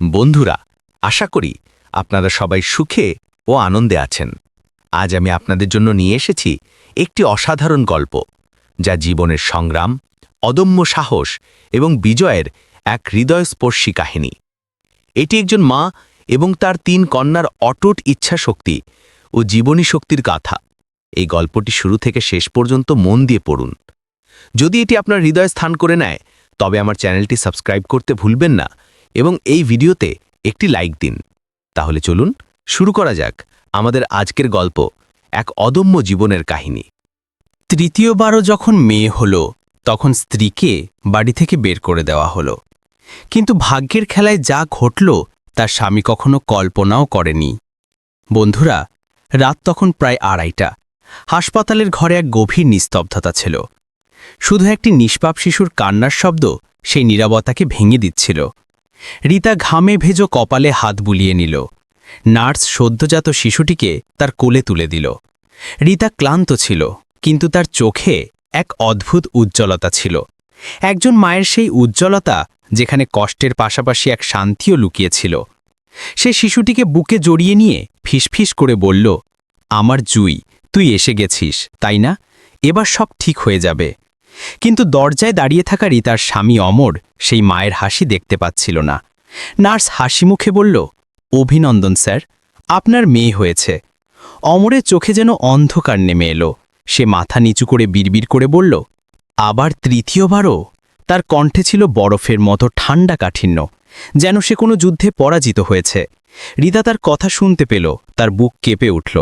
বন্ধুরা, আশা করি আপনারা সবাই সুখে ও আনন্দে আছেন। আজ আমি আপনাদের জন্য নিয়ে এসেছি একটি অসাধারণ গল্প, যা জীবনের সংগ্রাম, অদম্য সাহস এবং বিজয়ের এক হৃদয়স্পর্শী কাহিনী। এটি একজন মা এবং তার তিন কন্যার অটুট ইচ্ছাশক্তি ও জীবনী শক্তির গাথা। এই গল্পটি শুরু থেকে শেষ পর্যন্ত মন দিয়ে পড়ুন। যদি এটি আপনার হৃদয় স্থান করে নেয়, তবে আমার চ্যানেলটি সাবস্ক্রাইব করতে ভুলবেন না। এবং এই ভিডিওতে একটি লাইক দিন। তাহলে চলুন শুরু করা যাক আমাদের আজকের গল্প, এক অদম্য জীবনের কাহিনী। তৃতীয়বারও যখন মেয়ে হল, তখন স্ত্রীকে বাড়ি থেকে বের করে দেওয়া হলো। কিন্তু ভাগ্যের খেলায় যা ঘটল, তার স্বামী কখনো কল্পনাও করেনি। বন্ধুরা, রাত তখন প্রায় আড়াইটা। হাসপাতালের ঘরে এক গভীর নিস্তব্ধতা ছিল। শুধু একটি নিষ্পাপ শিশুর কান্নার শব্দ সেই নীরবতাকে ভেঙে দিচ্ছিল। রীতা ঘামে ভেজো কপালে হাত বুলিয়ে নিল। নার্স সদ্যজাত শিশুটিকে তার কোলে তুলে দিল। রীতা ক্লান্ত ছিল, কিন্তু তার চোখে এক অদ্ভুত উজ্জ্বলতা ছিল। একজন মায়ের সেই উজ্জ্বলতা যেখানে কষ্টের পাশাপাশি এক শান্তিও লুকিয়েছিল। সে শিশুটিকে বুকে জড়িয়ে নিয়ে ফিসফিস করে বলল, আমার জুই, তুই এসে গেছিস, তাই না? এবার সব ঠিক হয়ে যাবে। কিন্তু দরজায় দাঁড়িয়ে থাকা রিতার স্বামী অমর সেই মায়ের হাসি দেখতে পাচ্ছিল না। নার্স হাসি মুখে বলল, অভিনন্দন স্যার, আপনার মেয়ে হয়েছে। অমরের চোখে যেন অন্ধকার নেমে এলো। সে মাথা নিচু করে বিড়বিড় করে বলল, আবার তৃতীয়বারও? তার কণ্ঠে ছিল বরফের মতো ঠান্ডা কাঠিন্য, যেন সে কোনো যুদ্ধে পরাজিত হয়েছে। রিতা তার কথা শুনতে পেল, তার বুক কেঁপে উঠল।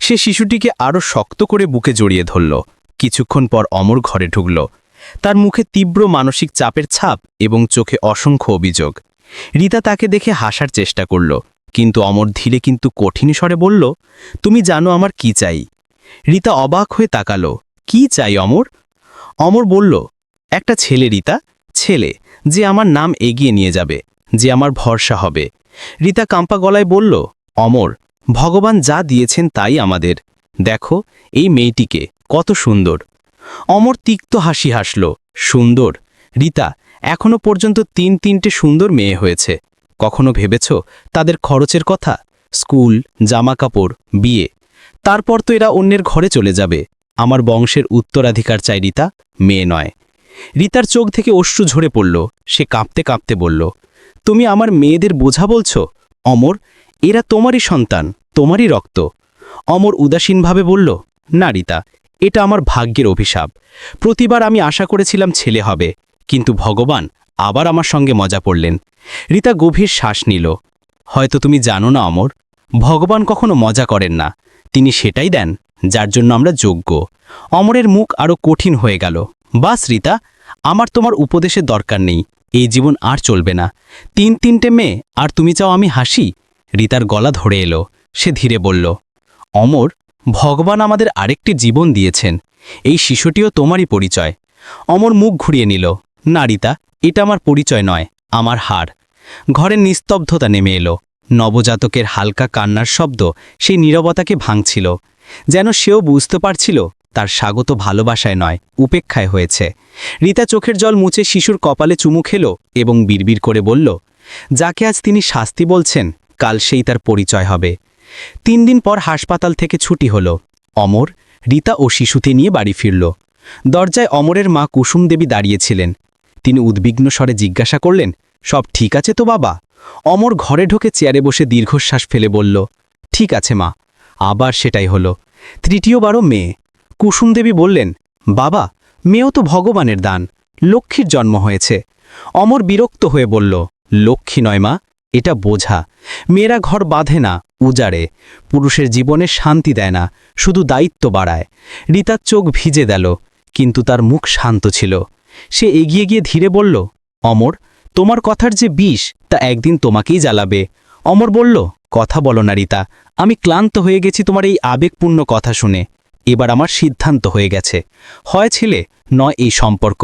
সে শিশুটিকে আরও শক্ত করে বুকে জড়িয়ে ধরল। কিছুক্ষণ পর অমর ঘরে ঢুকল। তার মুখে তীব্র মানসিক চাপের ছাপ এবং চোখে অসংখ্য অভিযোগ। রিতা তাকে দেখে হাসার চেষ্টা করল, কিন্তু অমর ধীরে কিন্তু কঠিন স্বরে বলল, তুমি জানো আমার কি চাই? রিতা অবাক হয়ে তাকালো, কি চাই অমর? অমর বলল, একটা ছেলে, রিতা, ছেলে, যে আমার নাম এগিয়ে নিয়ে যাবে, যে আমার ভরসা হবে। রিতা কাম্পা গলায় বলল, অমর, ভগবান যা দিয়েছেন তাই আমাদের। দেখো, এই মেয়েটিকে কত সুন্দর। অমর তিক্ত হাসি হাসল, সুন্দর, রিতা, এখনও পর্যন্ত তিন তিনটে সুন্দর মেয়ে হয়েছে। কখনো ভেবেছ তাদের খরচের কথা? স্কুল জামা কাপড় বিয়ে। তারপর তো এরা অন্যের ঘরে চলে যাবে। আমার বংশের উত্তরাধিকার চাই রিতা, মেয়ে নয়। রিতার চোখ থেকে অশ্রু ঝরে পড়ল, সে কাঁপতে কাঁপতে বলল, তুমি আমার মেয়েদের বোঝা বলছ? অমর, এরা তোমারই সন্তান, তোমারই রক্ত। অমর উদাসীনভাবে বলল, না রিতা এটা আমার ভাগ্যের অভিশাপ। প্রতিবার আমি আশা করেছিলাম ছেলে হবে, কিন্তু ভগবান আবার আমার সঙ্গে মজা পড়লেন রিতা গভীর শ্বাস নিল। হয়তো তুমি জানো না অমর, ভগবান কখনো মজা করেন না। তিনি সেটাই দেন যার জন্য আমরা যোগ্য। অমরের মুখ আরও কঠিন হয়ে গেল। বাস রিতা, আমার তোমার উপদেশের দরকার নেই। এই জীবন আর চলবে না। তিন তিনটে মেয়ে, আর তুমি চাও আমি হাসি? রিতার গলা ধরে এলো। সে ধীরে বলল, অমর ভগবান আমাদের আরেকটি জীবন দিয়েছেন। এই শিশুটিও তোমারই পরিচয়। অমর মুখ ঘুরিয়ে নিল। নারিতা এটা আমার পরিচয় নয়, আমার হার ঘরের নিস্তব্ধতা নেমে এলো। নবজাতকের হালকা কান্নার শব্দ সেই নীরবতাকে ভাঙছিল। যেন সেও বুঝতে পারছিল, তার স্বাগত ভালোবাসায় নয়, উপেক্ষায় হয়েছে। রিতা চোখের জল মুছে শিশুর কপালে চুমু খেল এবং বিড়বিড় করে বলল, যাকে আজ তিনি শাস্তি বলছেন, কাল সেই তার পরিচয় হবে। তিন দিন পর হাসপাতাল থেকে ছুটি হল। অমর, রিতা ও শিশুতে নিয়ে বাড়ি ফিরল। দরজায় অমরের মা কুসুম দেবী দাঁড়িয়েছিলেন। তিনি উদ্বিগ্ন স্বরে জিজ্ঞাসা করলেন, সব ঠিক আছে তো বাবা? অমর ঘরে ঢোকে চেয়ারে বসে দীর্ঘশ্বাস ফেলে বলল, ঠিক আছে মা। আবার সেটাই হলো। তৃতীয়বারও মেয়ে। কুসুম দেবী বললেন, বাবা, মেয়েও তো ভগবানের দান। লক্ষ্মীর জন্ম হয়েছে। অমর বিরক্ত হয়ে বলল, লক্ষ্মী নয় মা, এটা বোঝা। মেয়েরা ঘর বাঁধে না। উজাড়ে। পুরুষের জীবনে শান্তি দেয় না, শুধু দায়িত্ব বাড়ায়। রিতার চোখ ভিজে দেল, কিন্তু তার মুখ শান্ত ছিল। সে এগিয়ে গিয়ে ধীরে বলল, অমর, তোমার কথার যে বিষ, তা একদিন তোমাকেই জ্বালাবে। অমর বলল, কথা বলো না, রিতা, আমি ক্লান্ত হয়ে গেছি তোমার এই আবেগপূর্ণ কথা শুনে। এবার আমার সিদ্ধান্ত হয়ে গেছে। হয় ছেলে, নয় এই সম্পর্ক।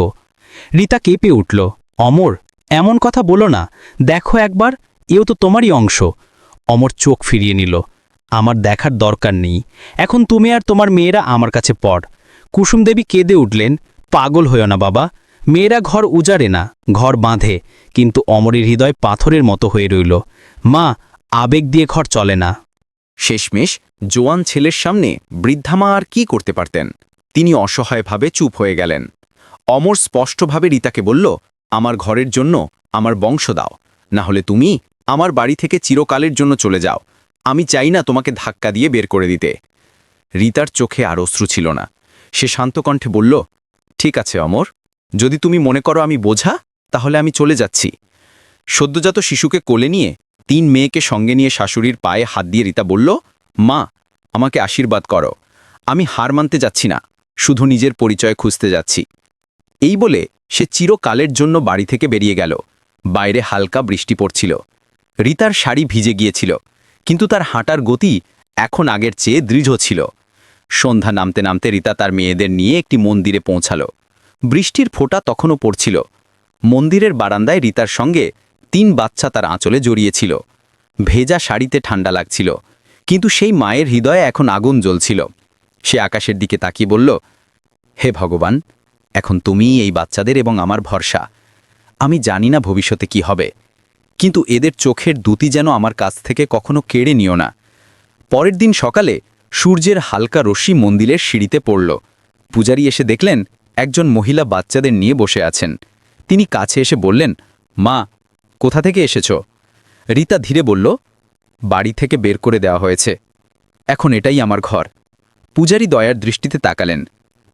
রিতা কেঁপে উঠল, অমর, এমন কথা বলো না। দেখো একবার, এও তো তোমারই অংশ। অমর চোখ ফিরিয়ে নিল। আমার দেখার দরকার নেই। এখন তুমি আর তোমার মেয়েরা আমার কাছে পড়। কুসুম দেবী কেঁদে উঠলেন, পাগল হইও না বাবা। মেয়েরা ঘর উজাড়ে না, ঘর বাঁধে। কিন্তু অমরের হৃদয় পাথরের মতো হয়ে রইল। মা, আবেগ দিয়ে ঘর চলে না। শেষমেশ জোয়ান ছেলের সামনে বৃদ্ধামা আর কি করতে পারতেন? তিনি অসহায়ভাবে চুপ হয়ে গেলেন। অমর স্পষ্টভাবে রীতাকে বলল, আমার ঘরের জন্য আমার বংশ দাও। না হলে তুমি আমার বাড়ি থেকে চিরকালের জন্য চলে যাও। আমি চাই না তোমাকে ধাক্কা দিয়ে বের করে দিতে। রিতার চোখে আর অশ্রু ছিল না। সে শান্ত কণ্ঠে বলল, ঠিক আছে, অমর। যদি তুমি মনে করো আমি বোঝা, তাহলে আমি চলে যাচ্ছি। সদ্যজাত শিশুকে কোলে নিয়ে তিন মেয়েকে সঙ্গে নিয়ে শাশুড়ির পায়ে হাত দিয়ে রীতা বলল, মা, আমাকে আশীর্বাদ করো। আমি হার মানতে যাচ্ছি না, শুধু নিজের পরিচয় খুঁজতে যাচ্ছি। এই বলে সে চিরকালের জন্য বাড়ি থেকে বেরিয়ে গেল। বাইরে হালকা বৃষ্টি পড়ছিল। রীতার শাড়ি ভিজে গিয়েছিল, কিন্তু তার হাঁটার গতি এখন আগের চেয়ে দৃঢ় ছিল। সন্ধ্যা নামতে নামতে রীতা তার মেয়েদের নিয়ে একটি মন্দিরে পৌঁছালো। বৃষ্টির ফোঁটা তখনও পড়ছিল। মন্দিরের বারান্দায় রীতার সঙ্গে তিন বাচ্চা তার আঁচলে জড়িয়েছিল। ভেজা শাড়িতে ঠান্ডা লাগছিল, কিন্তু সেই মায়ের হৃদয়ে এখন আগুন জ্বলছিল। সে আকাশের দিকে তাকিয়ে বলল, হে ভগবান, এখন তুমিই এই বাচ্চাদের এবং আমার ভরসা। আমি জানি না ভবিষ্যতে কি হবে। কিন্তু এদের চোখের দুটি যেন আমার কাছ থেকে কখনো কেড়ে নিও না। পরের দিন সকালে সূর্যের হালকা রশ্মি মন্দিরের সিঁড়িতে পড়ল। পূজারী এসে দেখলেন একজন মহিলা বাচ্চাদের নিয়ে বসে আছেন। তিনি কাছে এসে বললেন, মা, কোথা থেকে এসেছ? রীতা ধীরে বলল, বাড়ি থেকে বের করে দেওয়া হয়েছে। এখন এটাই আমার ঘর। পূজারী দয়ার দৃষ্টিতে তাকালেন।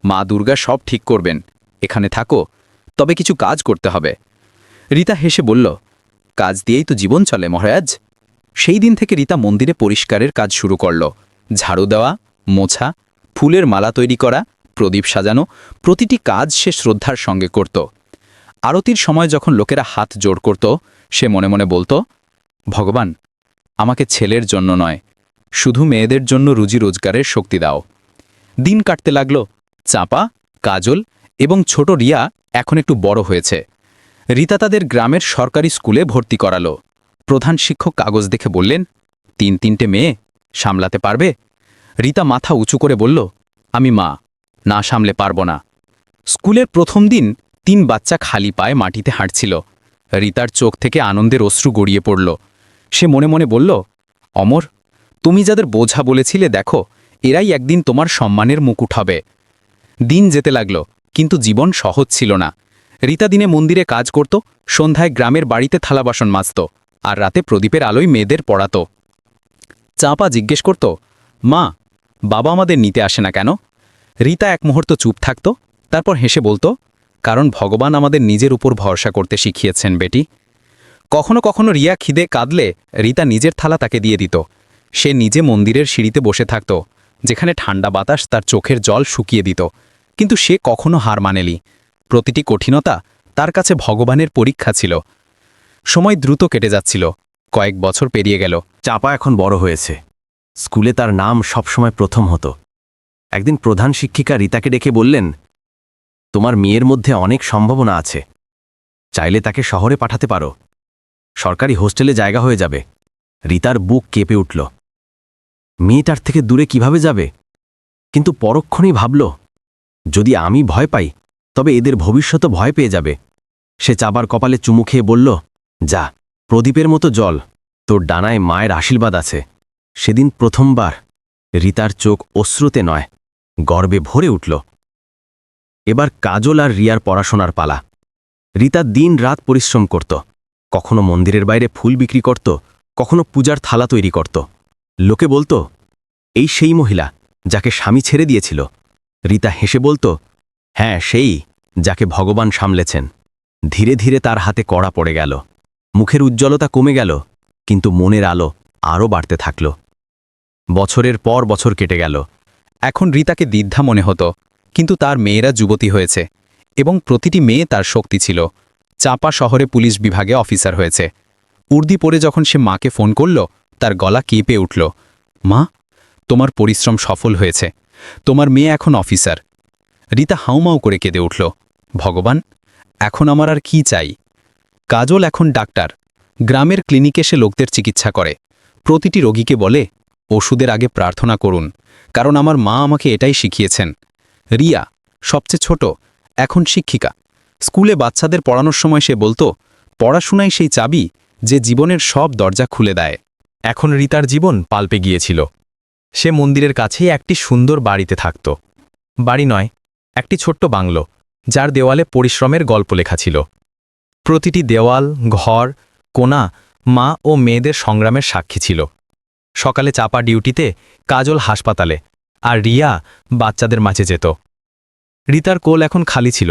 মা দুর্গা সব ঠিক করবেন। এখানে থাকো, তবে কিছু কাজ করতে হবে। রীতা হেসে বলল কাজ দিয়েই তো জীবন চলে, মহারাজ। সেই দিন থেকে রীতা মন্দিরে পরিষ্কারের কাজ শুরু করল। ঝাড়ু দেওয়া, মোছা, ফুলের মালা তৈরি করা, প্রদীপ সাজানো, প্রতিটি কাজ সে শ্রদ্ধার সঙ্গে করত। আরতির সময় যখন লোকেরা হাত জোড় করত, সে মনে মনে বলতো, ভগবান, আমাকে ছেলের জন্য নয়, শুধু মেয়েদের জন্য রুজি রোজগারের শক্তি দাও। দিন কাটতে লাগল, চাপা, কাজল এবং ছোট রিয়া এখন একটু বড় হয়েছে। রীতা তাদের গ্রামের সরকারি স্কুলে ভর্তি করালো। প্রধান শিক্ষক কাগজ দেখে বললেন, তিন তিনটে মেয়ে, সামলাতে পারবে? রীতা মাথা উঁচু করে বলল, আমি মা, না সামলে পারব না। স্কুলের প্রথম দিন তিন বাচ্চা খালি পায়ে মাটিতে হাঁটছিল। রীতার চোখ থেকে আনন্দের অশ্রু গড়িয়ে পড়ল। সে মনে মনে বলল, অমর, তুমি যাদের বোঝা বলেছিলে দেখো, এরাই একদিন তোমার সম্মানের মুকুট হবে। দিন যেতে লাগল, কিন্তু জীবন সহজ ছিল না। রীতা দিনে মন্দিরে কাজ করত, সন্ধ্যায় গ্রামের বাড়িতে থালা বাসন মাজত, আর রাতে প্রদীপের আলোয় মেয়েদের পড়াত। চাপা জিজ্ঞেস করত, মা, বাবা আমাদের নিতে আসে না কেন? রীতা এক মুহূর্ত চুপ থাকত, তারপর হেসে বলতো, কারণ ভগবান আমাদের নিজের উপর ভরসা করতে শিখিয়েছেন, বেটি। কখনো কখনো রিয়া খিদে কাঁদলে রীতা নিজের থালা তাকে দিয়ে দিত। সে নিজে মন্দিরের সিঁড়িতে বসে থাকত, যেখানে ঠান্ডা বাতাস তার চোখের জল শুকিয়ে দিত, কিন্তু সে কখনো হার মানেলি প্রতিটি কঠিনতা তার কাছে ভগবানের পরীক্ষা ছিল। সময় দ্রুত কেটে যাচ্ছিল। কয়েক বছর পেরিয়ে গেল। চাপা এখন বড় হয়েছে। স্কুলে তার নাম সবসময় প্রথম হতো। একদিন প্রধান শিক্ষিকা রীতাকে ডেকে বললেন, তোমার মেয়ের মধ্যে অনেক সম্ভাবনা আছে। চাইলে তাকে শহরে পাঠাতে পারো। সরকারি হোস্টেলে জায়গা হয়ে যাবে। রীতার বুক কেঁপে উঠল। মেয়েটার থেকে দূরে কীভাবে যাবে? কিন্তু পরক্ষণেই ভাবল, যদি আমি ভয় পাই তবে এদের ভবিষ্যৎ ভয় পেয়ে যাবে। সে চাবার কপালে চুমু খেয়ে বলল, যা, প্রদীপের মতো জল, তোর ডানায় মায়ের আশীর্বাদ আছে। সেদিন প্রথমবার রীতার চোখ অশ্রুতে নয়, গর্বে ভরে উঠল। এবার কাজল আর রিয়ার পড়াশোনার পালা। রীতা দিন রাত পরিশ্রম করত, কখনো মন্দিরের বাইরে ফুল বিক্রি করত, কখনো পূজার থালা তৈরি করত। লোকে বলতো, এই সেই মহিলা যাকে স্বামী ছেড়ে দিয়েছিল। রীতা হেসে বলতো হ্যাঁ সেই, যাকে ভগবান সামলেছেন। ধীরে ধীরে তার হাতে কড়া পড়ে গেল। মুখের উজ্জ্বলতা কমে গেল, কিন্তু মনের আলো আরও বাড়তে থাকল। বছরের পর বছর কেটে গেল। এখন রীতাকে দ্বিধা মনে হতো, কিন্তু তার মেয়েরা যুবতী হয়েছে এবং প্রতিটি মেয়ে তার শক্তি ছিল। চাপা শহরে পুলিশ বিভাগে অফিসার হয়েছে। উর্দি পরে যখন সে মাকে ফোন করল, তার গলা কেঁপে উঠল। মা, তোমার পরিশ্রম সফল হয়েছে। তোমার মেয়ে এখন অফিসার। রীতা হাউমাউ করে কেঁদে উঠল, ভগবান, এখন আমার আর কি চাই? কাজল এখন ডাক্তার। গ্রামের ক্লিনিকে সে লোকদের চিকিৎসা করে। প্রতিটি রোগীকে বলে, ওষুধের আগে প্রার্থনা করুন, কারণ আমার মা আমাকে এটাই শিখিয়েছেন। রিয়া, সবচেয়ে ছোট, এখন শিক্ষিকা। স্কুলে বাচ্চাদের পড়ানোর সময় সে বলতো পড়াশোনাই সেই চাবি যে জীবনের সব দরজা খুলে দেয়। এখন রিতার জীবন পাল্পে গিয়েছিল। সে মন্দিরের কাছেই একটি সুন্দর বাড়িতে থাকত। বাড়ি নয় একটি ছোট্ট বাংলো, যার দেওয়ালে পরিশ্রমের গল্প লেখা ছিল। প্রতিটি দেওয়াল, ঘর কোনা মা ও মেয়েদের সংগ্রামের সাক্ষী ছিল। সকালে চাপা ডিউটিতে কাজল হাসপাতালে আর রিয়া বাচ্চাদের মাঝে যেত। রিতার কোল এখন খালি ছিল,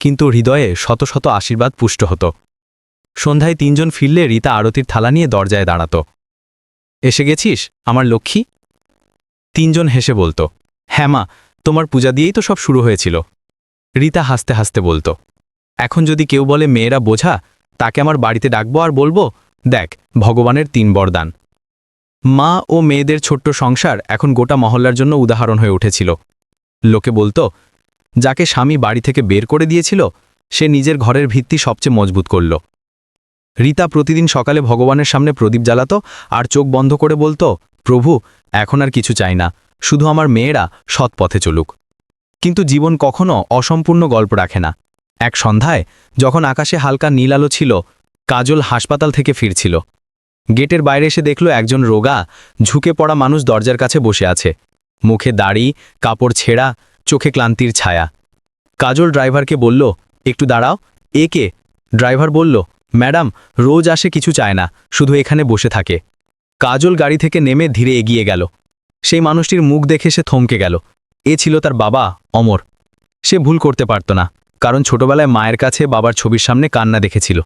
কিন্তু হৃদয়ে শত শত আশীর্বাদ পুষ্ট হতো। সন্ধ্যায় তিনজন ফিরলে রিতা আরতির থালা নিয়ে দরজায় দাঁড়াত। এসে গেছিস, আমার লক্ষ্মী? তিনজন হেসে বলতো হ্যাঁ মা তোমার পূজা দিয়েই তো সব শুরু হয়েছিল। রিতা হাসতে হাসতে বলতো, এখন যদি কেউ বলে মেয়েরা বোঝা, তাকে আমার বাড়িতে ডাকবো আর বলব, দেখ, ভগবানের তিন বরদান। মা ও মেয়েদের ছোট্ট সংসার এখন গোটা মহল্লার জন্য উদাহরণ হয়ে উঠেছিল। লোকে বলতো, যাকে স্বামী বাড়ি থেকে বের করে দিয়েছিল, সে নিজের ঘরের ভিত্তি সবচেয়ে মজবুত করল। রীতা প্রতিদিন সকালে ভগবানের সামনে প্রদীপ জ্বালাত আর চোখ বন্ধ করে বলতো, প্রভু, এখন আর কিছু চাই না। শুধু আমার মেয়েরা সৎ পথে চলুক। কিন্তু জীবন কখনো অসম্পূর্ণ গল্প রাখে না। এক সন্ধ্যায়, যখন আকাশে হালকা নীল আলো ছিল, কাজল হাসপাতাল থেকে ফিরছিল। গেটের বাইরে এসে দেখল একজন রোগা, ঝুঁকে পড়া মানুষ দরজার কাছে বসে আছে। মুখে দাড়ি, কাপড় ছেঁড়া, চোখে ক্লান্তির ছায়া। কাজল ড্রাইভারকে বলল, একটু দাঁড়াও। এ কে? ড্রাইভার বলল, ম্যাডাম, রোজ আসে কিছু চায় না, শুধু এখানে বসে থাকে। কাজল গাড়ি থেকে নেমে ধীরে এগিয়ে গেল। সেই মানুষটির মুখ দেখে সে থমকে গেল। এ ছিল তার বাবা, অমর। সে ভুল করতে পারত না, কারণ ছোটবেলায় মায়ের কাছে বাবার ছবির সামনে কান্না দেখেছিল।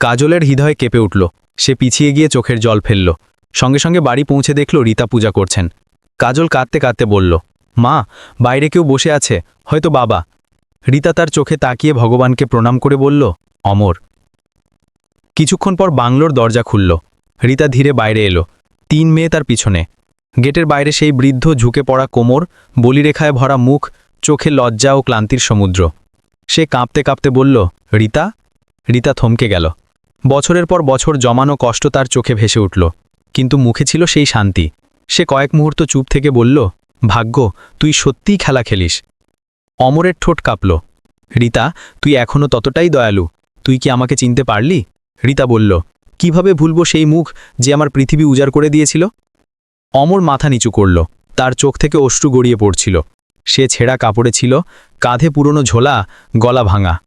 কাজলের হৃদয় কেঁপে উঠল। সে পিছিয়ে গিয়ে চোখের জল ফেলল। সঙ্গে সঙ্গে বাড়ি পৌঁছে দেখল রীতা পূজা করছেন। কাজল কাঁদতে কাঁদতে বলল, মা, বাইরে কেউ বসে আছে, হয়তো বাবা। রীতা তার চোখে তাকিয়ে ভগবানকে প্রণাম করে বলল, অমর। কিছুক্ষণ পর বাংলোর দরজা খুলল। রীতা ধীরে বাইরে এলো। তিন মেয়ে তার পিছনে। গেটের বাইরে সেই বৃদ্ধ ঝুঁকে পড়া কোমর, বলিরেখায় ভরা মুখ, চোখে লজ্জা ও ক্লান্তির সমুদ্র। সে কাঁপতে কাঁপতে বলল, রীতা? রীতা থমকে গেল। বছরের পর বছর জমানো কষ্ট তার চোখে ভেসে উঠল, কিন্তু মুখে ছিল সেই শান্তি। সে কয়েক মুহূর্ত চুপ থেকে বলল, ভাগ্য, তুই সত্যিই খেলা খেলিস। অমরের ঠোঁট কাঁপল, রীতা, তুই এখনও ততটাই দয়ালু, তুই কি আমাকে চিনতে পারলি? রীতা বলল, কীভাবে ভুলব সেই মুখ যে আমার পৃথিবী উজাড় করে দিয়েছিল? অমর মাথা নিচু করল। তার চোখ থেকে অশ্রু গড়িয়ে পড়ছিল। সে ছেঁড়া কাপড়ে ছিল, কাঁধে পুরনো ঝোলা, গলা ভাঙা।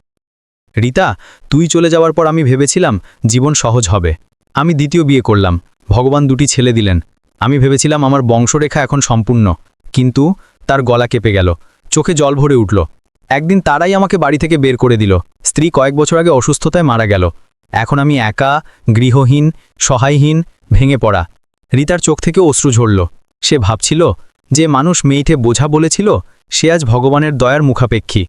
রীতা, তুই চলে যাওয়ার পর আমি ভেবেছিলাম জীবন সহজ হবে। আমি দ্বিতীয় বিয়ে করলাম। ভগবান দুটি ছেলে দিলেন। আমি ভেবেছিলাম আমার বংশরেখা এখন সম্পূর্ণ। কিন্তু তার গলা কেঁপে গেল। চোখে জল ভরে উঠল। একদিন তারাই আমাকে বাড়ি থেকে বের করে দিল। স্ত্রী কয়েক বছর আগে অসুস্থতায় মারা গেল। এখন আমি একা, গৃহহীন, সহায়হীন, ভেঙে পড়া। রীতার চোখ থেকে অশ্রু ঝরল। সে ভাবছিল, যে মানুষ মেয়েটে বোঝা বলেছিল, সে আজ ভগবানের দয়ার মুখাপেক্ষী।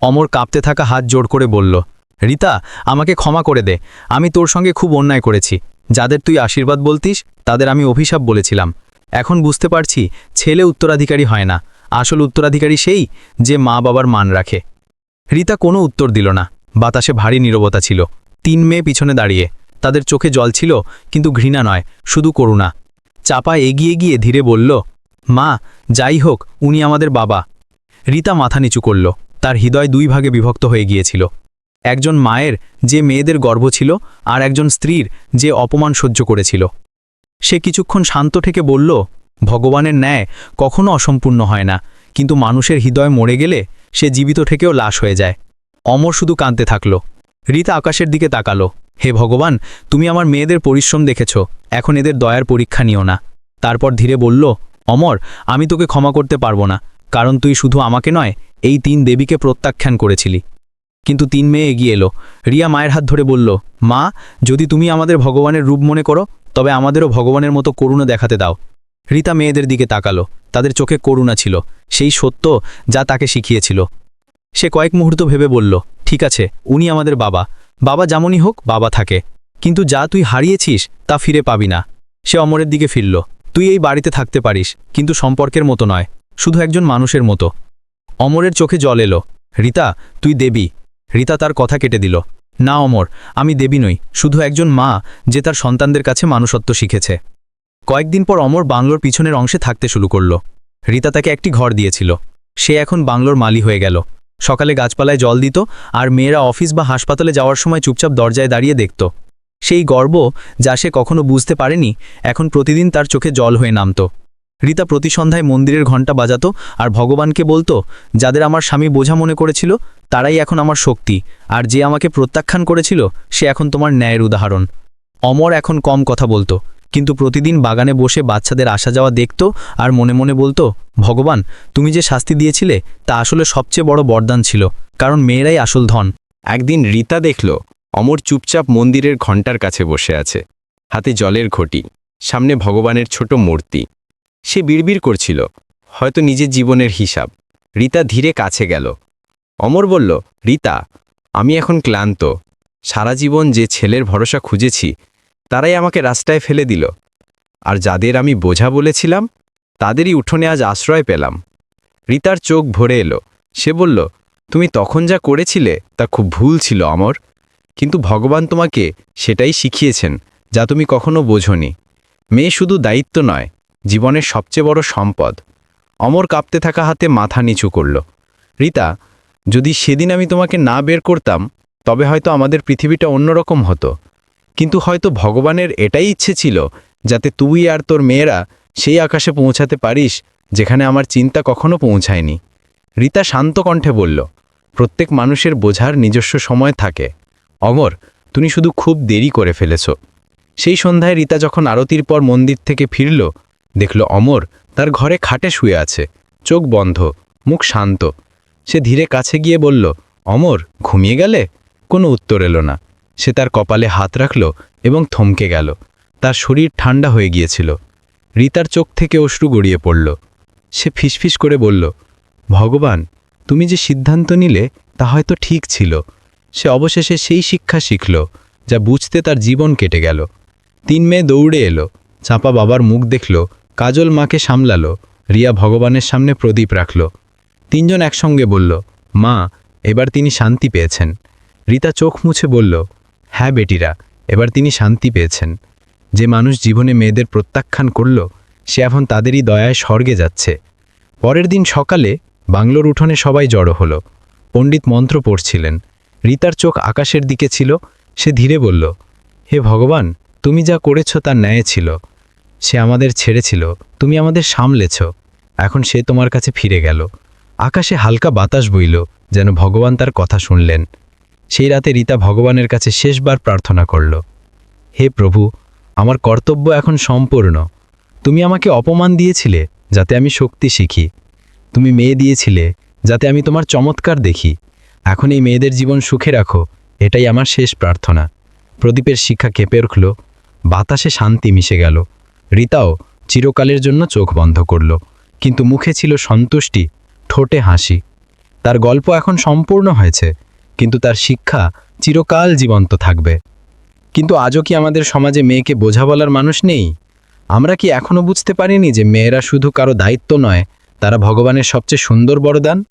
অমর কাঁপতে থাকা হাত জোর করে বলল, রীতা, আমাকে ক্ষমা করে দে। আমি তোর সঙ্গে খুব অন্যায় করেছি। যাদের তুই আশীর্বাদ বলতিস, তাদের আমি অভিশাপ বলেছিলাম। এখন বুঝতে পারছি, ছেলে উত্তরাধিকারী হয় না। আসল উত্তরাধিকারী সেই, যে মা বাবার মান রাখে। রীতা কোনো উত্তর দিল না। বাতাসে ভারী নীরবতা ছিল। তিন মেয়ে পিছনে দাঁড়িয়ে তাদের চোখে জল ছিল, কিন্তু ঘৃণা নয়, শুধু করুণা। চাপা এগিয়ে গিয়ে ধীরে বলল, মা, যাই হোক, উনি আমাদের বাবা। রীতা মাথা নিচু করল, তার হৃদয় দুই ভাগে বিভক্ত হয়ে গিয়েছিল। একজন মায়ের, যে মেয়েদের গর্ভ ছিল, আর একজন স্ত্রীর, যে অপমান সহ্য করেছিল। সে কিছুক্ষণ শান্ত থেকে বলল, ভগবানের ন্যায় কখনো অসম্পূর্ণ হয় না, কিন্তু মানুষের হৃদয় মরে গেলে সে জীবিত থেকেও লাশ হয়ে যায়। অমর শুধু কাঁদতে থাকল। রীতা আকাশের দিকে তাকালো। হে ভগবান, তুমি আমার মেয়েদের পরিশ্রম দেখেছ, এখন এদের দয়ার পরীক্ষা নিও না। তারপর ধীরে বলল, অমর, আমি তোকে ক্ষমা করতে পারব না, কারণ তুই শুধু আমাকে নয়, এই তিন দেবীকে প্রত্যাখ্যান করেছিলি। কিন্তু তিন মেয়ে এগিয়ে এলো। রিয়া মায়ের হাত ধরে বলল, মা, যদি তুমি আমাদের ভগবানের রূপ মনে করো, তবে আমাদেরও ভগবানের মতো করুণা দেখাতে দাও। রীতা মেয়েদের দিকে তাকালো, তাদের চোখে করুণা ছিল, সেই সত্য যা তাকে শিখিয়েছিল। সে কয়েক মুহূর্ত ভেবে বলল, ঠিক আছে, উনি আমাদের বাবা। বাবা যেমনই হোক, বাবা থাকে। কিন্তু যা তুই হারিয়েছিস, তা ফিরে পাবি না। সে অমরের দিকে ফিরল, তুই এই বাড়িতে থাকতে পারিস, কিন্তু সম্পর্কের মতো নয়, শুধু একজন মানুষের মতো। অমরের চোখে জল এলো, রীতা, তুই দেবী। রীতা তার কথা কেটে দিল, না অমর, আমি দেবী নই, শুধু একজন মা, যে তার সন্তানদের কাছে মানুষত্ব শিখেছে। কয়েকদিন পর অমর বাংলোর পিছনের অংশে থাকতে শুরু করল। রীতা তাকে একটি ঘর দিয়েছিল। সে এখন বাংলোর মালি হয়ে গেল। সকালে গাছপালায় জল দিত আর মেয়েরা অফিস বা হাসপাতালে যাওয়ার সময় চুপচাপ দরজায় দাঁড়িয়ে দেখত। সেই গর্ব যা সে কখনো বুঝতে পারেনি, এখন প্রতিদিন তার চোখে জল হয়ে নামত। রীতা প্রতি সন্ধ্যায় মন্দিরের ঘণ্টা বাজাতো আর ভগবানকে বলতো, যাদের আমার স্বামী বোঝা মনে করেছিল, তারাই এখন আমার শক্তি, আর যে আমাকে প্রত্যাখ্যান করেছিল, সে এখন তোমার ন্যায়ের উদাহরণ। অমর এখন কম কথা বলতো। কিন্তু প্রতিদিন বাগানে বসে বাচ্চাদের আসা যাওয়া দেখত আর মনে মনে বলতো, ভগবান, তুমি যে শাস্তি দিয়েছিলে, তা আসলে সবচেয়ে বড় বরদান ছিল, কারণ মেয়েরাই আসল ধন। একদিন রীতা দেখল, অমর চুপচাপ মন্দিরের ঘণ্টার কাছে বসে আছে, হাতে জলের ঘটি, সামনে ভগবানের ছোট মূর্তি। সে বিড়বিড় করছিল, হয়তো নিজের জীবনের হিসাব। রীতা ধীরে কাছে গেল। অমর বলল, রীতা, আমি এখন ক্লান্ত। সারা জীবন যে ছেলের ভরসা খুঁজেছি তারাই আমাকে রাস্তায় ফেলে দিল। আর যাদের আমি বোঝা বলেছিলাম, তাদেরই উঠোনে আজ আশ্রয় পেলাম। রীতার চোখ ভরে এলো। সে বলল, তুমি তখন যা করেছিলে তা খুব ভুল ছিল অমর। কিন্তু ভগবান তোমাকে সেটাই শিখিয়েছেন, যা তুমি কখনো বোঝনি। মেয়ে শুধু দায়িত্ব নয়, জীবনের সবচেয়ে বড় সম্পদ। অমর কাঁপতে থাকা হাতে মাথা নিচু করল। রীতা, যদি সেদিন আমি তোমাকে না বের করতাম, তবে হয়তো আমাদের পৃথিবীটা অন্যরকম হতো। কিন্তু হয়তো ভগবানের এটাই ইচ্ছে ছিল যাতে তুই আর তোর মেয়েরা সেই আকাশে পৌঁছাতে পারিস যেখানে আমার চিন্তা কখনো পৌঁছায়নি। রীতা শান্ত কণ্ঠে বলল, প্রত্যেক মানুষের বোঝার নিজস্ব সময় থাকে। অমর, তুমি শুধু খুব দেরি করে ফেলেছ। সেই সন্ধ্যায় রীতা যখন আরতির পর মন্দির থেকে ফিরল, দেখল অমর তার ঘরে খাটে শুয়ে আছে। চোখ বন্ধ, মুখ শান্ত। সে ধীরে কাছে গিয়ে বলল, অমর, ঘুমিয়ে গেলে? কোনো উত্তর এলো না। সে তার কপালে হাত রাখল এবং থমকে গেল। তার শরীর ঠান্ডা হয়ে গিয়েছিল। রিতার চোখ থেকে অশ্রু গড়িয়ে পড়ল। সে ফিসফিস করে বলল, ভগবান, তুমি যে সিদ্ধান্ত নিলে তা হয়তো ঠিক ছিল। সে অবশেষে সেই শিক্ষা শিখল, যা বুঝতে তার জীবন কেটে গেল। তিন মেয়ে দৌড়ে এলো। চাপা বাবার মুখ দেখল, কাজল মাকে সামলালো, রিয়া ভগবানের সামনে প্রদীপ রাখল। তিনজন একসঙ্গে বলল, মা, এবার তিনি শান্তি পেয়েছেন। রিতা চোখ মুছে বলল হ্যাঁ বেটিরা, এবার তিনি শান্তি পেয়েছেন। যে মানুষ জীবনে মেয়েদের প্রত্যাখ্যান করল, সে এখন তাদেরই দয়ায় স্বর্গে যাচ্ছে। পরের দিন সকালে বাংলোর উঠোনে সবাই জড়ো হলো। পণ্ডিত মন্ত্র পড়ছিলেন। রিতার চোখ আকাশের দিকে ছিল। সে ধীরে বলল, হে ভগবান, তুমি যা করেছ তার ন্যায় ছিল। সে আমাদের ছেড়েছিল, তুমি আমাদের সামলেছ। এখন সে তোমার কাছে ফিরে গেল। আকাশে হালকা বাতাস বইল, যেন ভগবান তার কথা শুনলেন। সেই রাতে রীতা ভগবানের কাছে শেষবার প্রার্থনা করল, হে প্রভু, আমার কর্তব্য এখন সম্পূর্ণ। তুমি আমাকে অপমান দিয়েছিলে যাতে আমি শক্তি শিখি। তুমি মেয়ে দিয়েছিলে যাতে আমি তোমার চমৎকার দেখি। এখন এই মেয়েদের জীবন সুখে রাখো, এটাই আমার শেষ প্রার্থনা। প্রদীপের শিক্ষা কেঁপে উঠল, বাতাসে শান্তি মিশে গেল। রীতাও চিরকালের জন্য চোখ বন্ধ করল, কিন্তু মুখে ছিল সন্তুষ্টি, ঠোঁটে হাসি। তার গল্প এখন সম্পূর্ণ হয়েছে। কিন্তু তার শিক্ষা চিরকাল জীবন্ত থাকবে। কিন্তু আজও কি আমাদের সমাজে মেয়েকে বোঝা বলার মানুষ নেই? আমরা কি এখনও বুঝতে পারিনি যে মেয়েরা শুধু কারও দায়িত্ব নয়, তারা ভগবানের সবচেয়ে সুন্দর বরদান?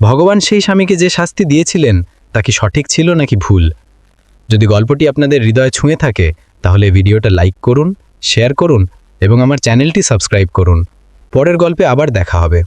ভগবান সেই স্বামীকে যে শাস্তি দিয়েছিলেন, তা কি সঠিক ছিল নাকি ভুল? যদি গল্পটি আপনাদের হৃদয়ে ছুঁয়ে থাকে, তাহলে ভিডিওটা লাইক করুন, শেয়ার করুন এবং আমার চ্যানেলটি সাবস্ক্রাইব করুন। পরের গল্পে আবার দেখা হবে।